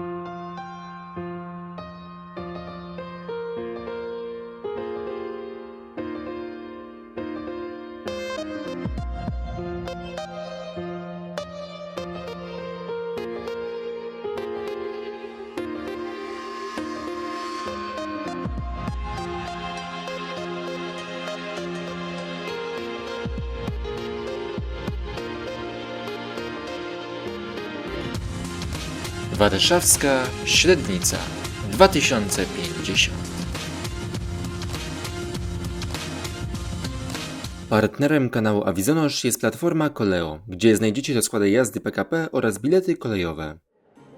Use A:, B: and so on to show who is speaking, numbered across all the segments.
A: thank you Warszawska Średnica 2050 Partnerem kanału Avizonosz jest platforma Koleo, gdzie znajdziecie rozkłady jazdy PKP oraz bilety kolejowe.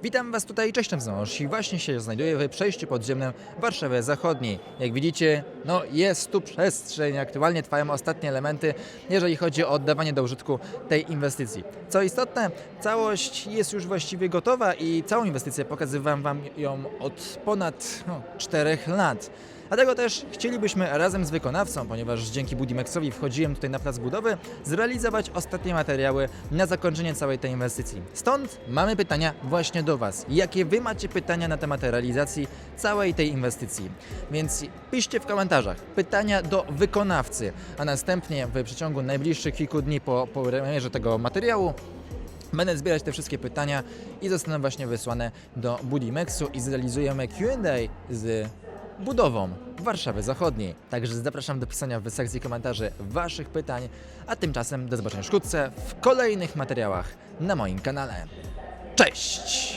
B: Witam Was tutaj, cześć Wznosz i właśnie się znajduję w przejściu podziemnym Warszawy Zachodniej. Jak widzicie, no jest tu przestrzeń, aktualnie trwają ostatnie elementy, jeżeli chodzi o oddawanie do użytku tej inwestycji. Co istotne, całość jest już właściwie gotowa i całą inwestycję pokazywałem Wam ją od ponad no, 4 lat. Dlatego też chcielibyśmy razem z wykonawcą, ponieważ dzięki Budimexowi wchodziłem tutaj na plac budowy, zrealizować ostatnie materiały na zakończenie całej tej inwestycji. Stąd mamy pytania właśnie do Was. Jakie Wy macie pytania na temat realizacji całej tej inwestycji? Więc piszcie w komentarzach pytania do wykonawcy, a następnie w przeciągu najbliższych kilku dni po, po premierze tego materiału Będę zbierać te wszystkie pytania i zostaną właśnie wysłane do Budimexu i zrealizujemy Q&A z budową Warszawy Zachodniej. Także zapraszam do pisania w sekcji komentarzy Waszych pytań, a tymczasem do zobaczenia wkrótce w kolejnych materiałach na moim kanale. Cześć!